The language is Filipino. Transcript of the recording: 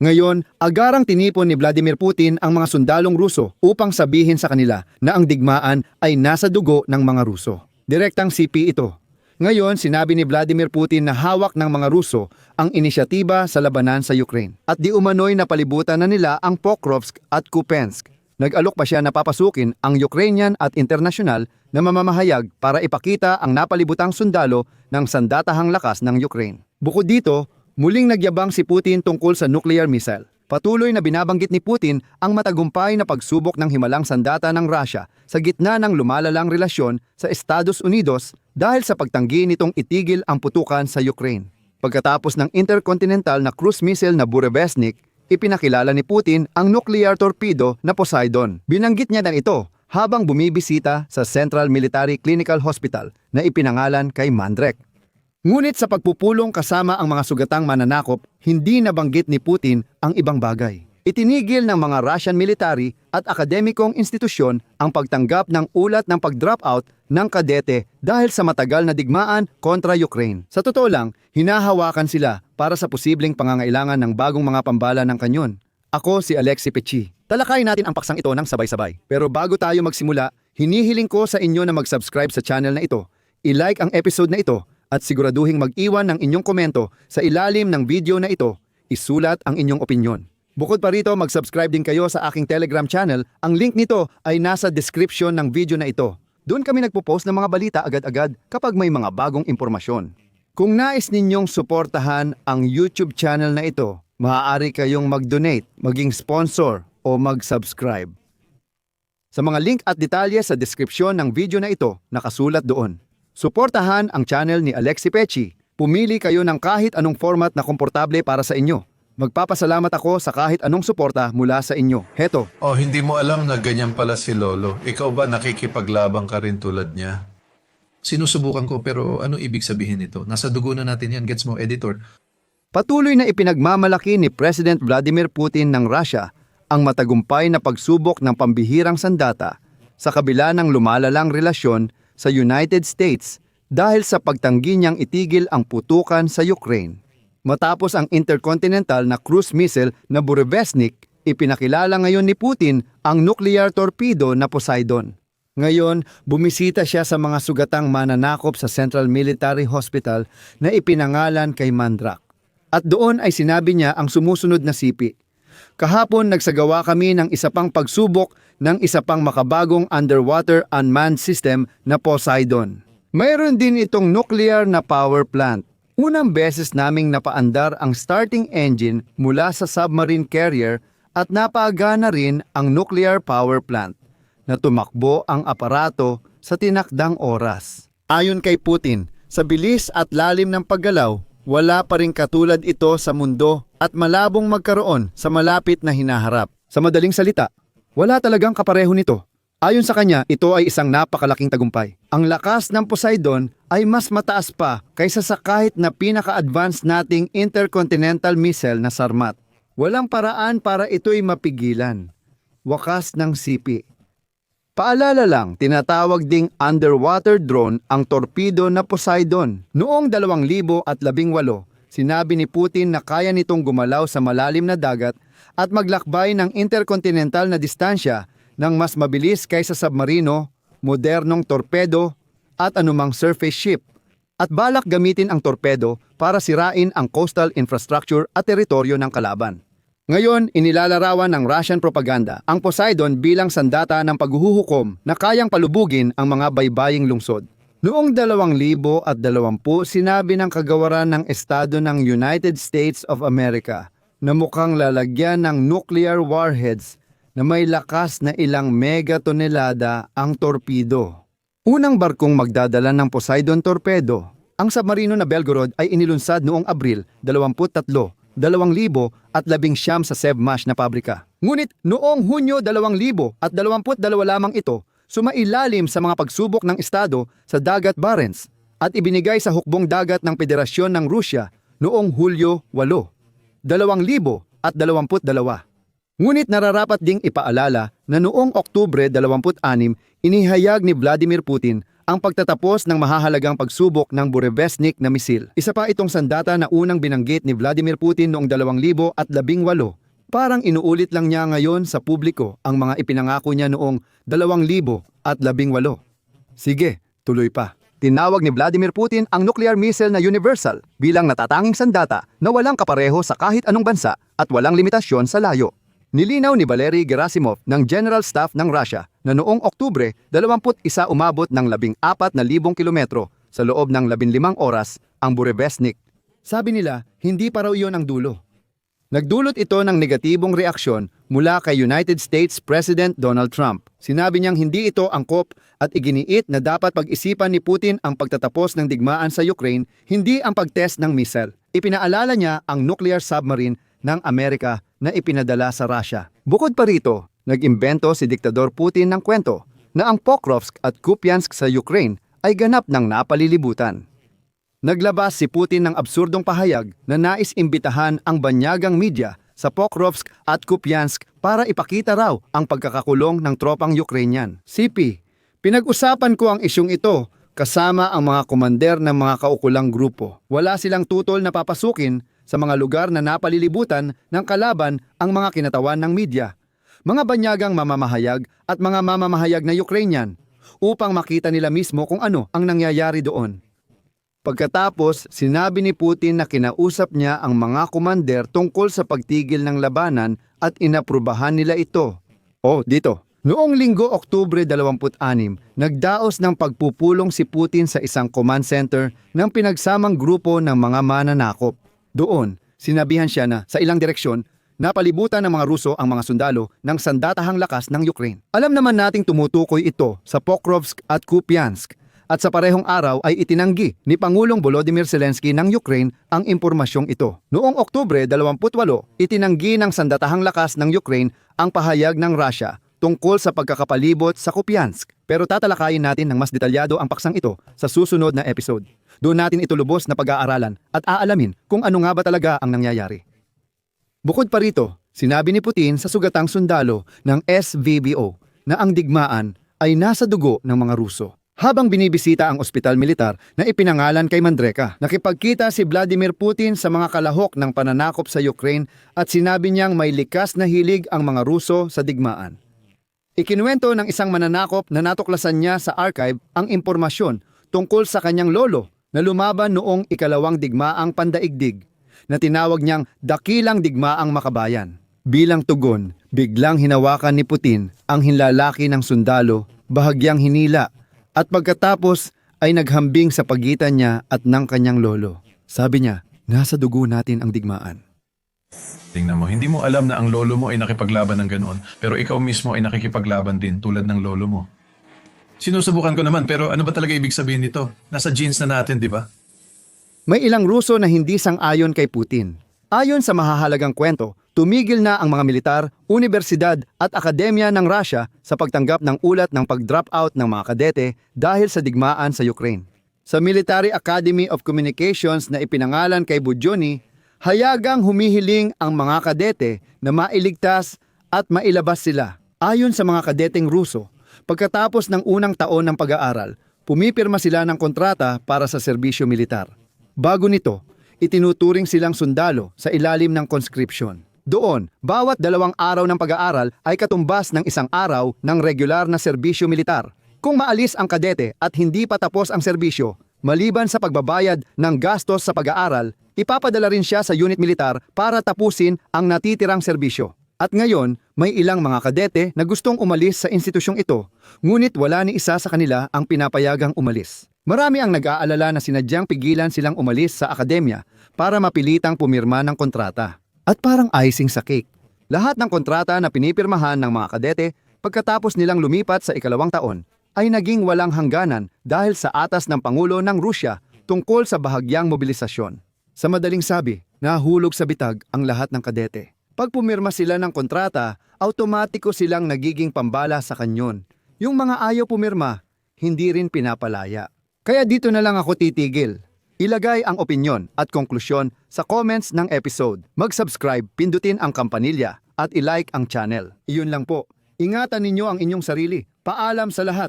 Ngayon, agarang tinipon ni Vladimir Putin ang mga sundalong Ruso upang sabihin sa kanila na ang digmaan ay nasa dugo ng mga Ruso. Direktang CP ito. Ngayon, sinabi ni Vladimir Putin na hawak ng mga Ruso ang inisyatiba sa labanan sa Ukraine. At di umano'y napalibutan na nila ang Pokrovsk at Kupensk. Nag-alok pa siya na papasukin ang Ukrainian at internasyonal na mamamahayag para ipakita ang napalibutang sundalo ng sandatahang lakas ng Ukraine. Bukod dito, muling nagyabang si Putin tungkol sa nuclear missile. Patuloy na binabanggit ni Putin ang matagumpay na pagsubok ng himalang sandata ng Russia sa gitna ng lumalalang relasyon sa Estados Unidos dahil sa pagtanggi nitong itigil ang putukan sa Ukraine. Pagkatapos ng intercontinental na cruise missile na Burevestnik, ipinakilala ni Putin ang nuclear torpedo na Poseidon. Binanggit niya na ito habang bumibisita sa Central Military Clinical Hospital na ipinangalan kay Mandrek. Ngunit sa pagpupulong kasama ang mga sugatang mananakop, hindi nabanggit ni Putin ang ibang bagay. Itinigil ng mga Russian military at akademikong institusyon ang pagtanggap ng ulat ng pag-drop out ng kadete dahil sa matagal na digmaan kontra Ukraine. Sa totoo lang, hinahawakan sila para sa posibleng pangangailangan ng bagong mga pambala ng kanyon. Ako si Alexi Pechi. Talakayin natin ang paksang ito ng sabay-sabay. Pero bago tayo magsimula, hinihiling ko sa inyo na mag-subscribe sa channel na ito, i-like ang episode na ito, at siguraduhing mag-iwan ng inyong komento sa ilalim ng video na ito, isulat ang inyong opinyon. Bukod pa rito, mag-subscribe din kayo sa aking Telegram channel. Ang link nito ay nasa description ng video na ito. Doon kami nagpo-post ng mga balita agad-agad kapag may mga bagong impormasyon. Kung nais ninyong suportahan ang YouTube channel na ito, maaari kayong mag-donate, maging sponsor o mag-subscribe. Sa mga link at detalye sa description ng video na ito, nakasulat doon. Suportahan ang channel ni Alexi Pechi. Pumili kayo ng kahit anong format na komportable para sa inyo. Magpapasalamat ako sa kahit anong suporta mula sa inyo. Heto, Oh, hindi mo alam na ganyan pala si Lolo. Ikaw ba nakikipaglabang ka rin tulad niya? Sinusubukan ko pero ano ibig sabihin nito? Nasa dugo na natin yan. Gets mo, editor? Patuloy na ipinagmamalaki ni President Vladimir Putin ng Russia ang matagumpay na pagsubok ng pambihirang sandata sa kabila ng lumalalang relasyon sa United States dahil sa pagtanggi niyang itigil ang putukan sa Ukraine. Matapos ang intercontinental na cruise missile na Burevestnik, ipinakilala ngayon ni Putin ang nuclear torpedo na Poseidon. Ngayon, bumisita siya sa mga sugatang mananakop sa Central Military Hospital na ipinangalan kay Mandrak. At doon ay sinabi niya ang sumusunod na sipi. Kahapon nagsagawa kami ng isa pang pagsubok ng isa pang makabagong underwater unmanned system na Poseidon. Mayroon din itong nuclear na power plant. Unang beses naming napaandar ang starting engine mula sa submarine carrier at napaagana rin ang nuclear power plant na tumakbo ang aparato sa tinakdang oras. Ayon kay Putin, sa bilis at lalim ng paggalaw, wala pa rin katulad ito sa mundo at malabong magkaroon sa malapit na hinaharap. Sa madaling salita, wala talagang kapareho nito. Ayon sa kanya, ito ay isang napakalaking tagumpay. Ang lakas ng Poseidon ay mas mataas pa kaysa sa kahit na pinaka-advanced nating intercontinental missile na Sarmat. Walang paraan para ito'y mapigilan. Wakas ng sipi. Paalala lang, tinatawag ding underwater drone ang torpedo na Poseidon. Noong 2018, sinabi ni Putin na kaya nitong gumalaw sa malalim na dagat at maglakbay ng interkontinental na distansya ng mas mabilis kaysa submarino, modernong torpedo at anumang surface ship. At balak gamitin ang torpedo para sirain ang coastal infrastructure at teritoryo ng kalaban. Ngayon, inilalarawan ng Russian propaganda ang Poseidon bilang sandata ng paghuhukom na kayang palubugin ang mga baybaying lungsod. Noong 2020, sinabi ng kagawaran ng Estado ng United States of America na mukhang lalagyan ng nuclear warheads na may lakas na ilang megatonelada ang torpedo. Unang barkong magdadala ng Poseidon torpedo, ang submarino na Belgorod ay inilunsad noong Abril 23, 2000 at labing siyam sa Sevmash na pabrika. Ngunit noong Hunyo 2022 lamang ito, sumailalim sa mga pagsubok ng Estado sa dagat Barents at ibinigay sa hukbong dagat ng Federasyon ng Rusya noong Hulyo 8, 2022. Ngunit nararapat ding ipaalala na noong Oktubre 26, inihayag ni Vladimir Putin ang pagtatapos ng mahahalagang pagsubok ng Burevestnik na misil. Isa pa itong sandata na unang binanggit ni Vladimir Putin noong 2018. Parang inuulit lang niya ngayon sa publiko ang mga ipinangako niya noong 2018. Sige, tuloy pa. Tinawag ni Vladimir Putin ang nuclear missile na universal bilang natatanging sandata na walang kapareho sa kahit anong bansa at walang limitasyon sa layo. Nilinaw ni Valery Gerasimov ng General Staff ng Russia na noong Oktubre, 21 umabot ng 14,000 kilometro sa loob ng 15 oras ang Burevestnik. Sabi nila, hindi pa raw iyon ang dulo. Nagdulot ito ng negatibong reaksyon mula kay United States President Donald Trump. Sinabi niyang hindi ito angkop at iginiit na dapat pag-isipan ni Putin ang pagtatapos ng digmaan sa Ukraine, hindi ang pagtest ng missile. Ipinaalala niya ang nuclear submarine ng Amerika na ipinadala sa Russia. Bukod pa rito, nag-imbento si Diktador Putin ng kwento na ang Pokrovsk at Kupiansk sa Ukraine ay ganap ng napalilibutan. Naglabas si Putin ng absurdong pahayag na nais imbitahan ang banyagang media sa Pokrovsk at Kupiansk para ipakita raw ang pagkakakulong ng tropang Ukrainian. CP, pinag-usapan ko ang isyong ito kasama ang mga komander ng mga kaukulang grupo. Wala silang tutol na papasukin sa mga lugar na napalilibutan ng kalaban ang mga kinatawan ng media. Mga banyagang mamamahayag at mga mamamahayag na Ukrainian upang makita nila mismo kung ano ang nangyayari doon. Pagkatapos, sinabi ni Putin na kinausap niya ang mga komander tungkol sa pagtigil ng labanan at inaprubahan nila ito. Oh, dito. Noong linggo Oktubre 26, nagdaos ng pagpupulong si Putin sa isang command center ng pinagsamang grupo ng mga mananakop. Doon, sinabihan siya na sa ilang direksyon, napalibutan ng mga Ruso ang mga sundalo ng sandatahang lakas ng Ukraine. Alam naman nating tumutukoy ito sa Pokrovsk at Kupiansk at sa parehong araw ay itinanggi ni Pangulong Volodymyr Zelensky ng Ukraine ang impormasyong ito. Noong Oktubre 28, itinanggi ng sandatahang lakas ng Ukraine ang pahayag ng Russia tungkol sa pagkakapalibot sa Kupiansk. Pero tatalakayin natin ng mas detalyado ang paksang ito sa susunod na episode. Doon natin ito lubos na pag-aaralan at aalamin kung ano nga ba talaga ang nangyayari. Bukod pa rito, sinabi ni Putin sa sugatang sundalo ng SVBO na ang digmaan ay nasa dugo ng mga Ruso. Habang binibisita ang ospital militar na ipinangalan kay Mandreka, nakipagkita si Vladimir Putin sa mga kalahok ng pananakop sa Ukraine at sinabi niyang may likas na hilig ang mga Ruso sa digmaan. Ikinuwento ng isang mananakop na natuklasan niya sa archive ang impormasyon tungkol sa kanyang lolo na lumaban noong ikalawang digmaang pandaigdig na tinawag niyang dakilang digmaang makabayan. Bilang tugon, biglang hinawakan ni Putin ang hinlalaki ng sundalo, bahagyang hinila, at pagkatapos ay naghambing sa pagitan niya at ng kanyang lolo. Sabi niya, nasa dugo natin ang digmaan. Tingnan mo, hindi mo alam na ang lolo mo ay nakipaglaban ng ganoon, pero ikaw mismo ay nakikipaglaban din tulad ng lolo mo. Sinusubukan ko naman, pero ano ba talaga ibig sabihin nito? Nasa genes na natin, di ba? May ilang Ruso na hindi sang-ayon kay Putin. Ayon sa mahahalagang kwento, tumigil na ang mga militar, universidad at akademya ng Russia sa pagtanggap ng ulat ng pag-drop out ng mga kadete dahil sa digmaan sa Ukraine. Sa Military Academy of Communications na ipinangalan kay Budjoni, hayagang humihiling ang mga kadete na mailigtas at mailabas sila. Ayon sa mga kadeteng Ruso, pagkatapos ng unang taon ng pag-aaral, pumipirma sila ng kontrata para sa serbisyo militar. Bago nito, itinuturing silang sundalo sa ilalim ng conscription. Doon, bawat dalawang araw ng pag-aaral ay katumbas ng isang araw ng regular na serbisyo militar. Kung maalis ang kadete at hindi pa tapos ang serbisyo, maliban sa pagbabayad ng gastos sa pag-aaral, ipapadala rin siya sa unit militar para tapusin ang natitirang serbisyo. At ngayon, may ilang mga kadete na gustong umalis sa institusyong ito, ngunit wala ni isa sa kanila ang pinapayagang umalis. Marami ang nag-aalala na sinadyang pigilan silang umalis sa akademya para mapilitang pumirma ng kontrata. At parang icing sa cake. Lahat ng kontrata na pinipirmahan ng mga kadete pagkatapos nilang lumipat sa ikalawang taon ay naging walang hangganan dahil sa atas ng Pangulo ng Rusya tungkol sa bahagyang mobilisasyon. Sa madaling sabi, nahulog sa bitag ang lahat ng kadete. Pag pumirma sila ng kontrata, automatiko silang nagiging pambala sa kanyon. Yung mga ayaw pumirma, hindi rin pinapalaya. Kaya dito na lang ako titigil. Ilagay ang opinyon at konklusyon sa comments ng episode. Mag-subscribe, pindutin ang kampanilya at ilike ang channel. Iyon lang po. Ingatan ninyo ang inyong sarili. Paalam sa lahat.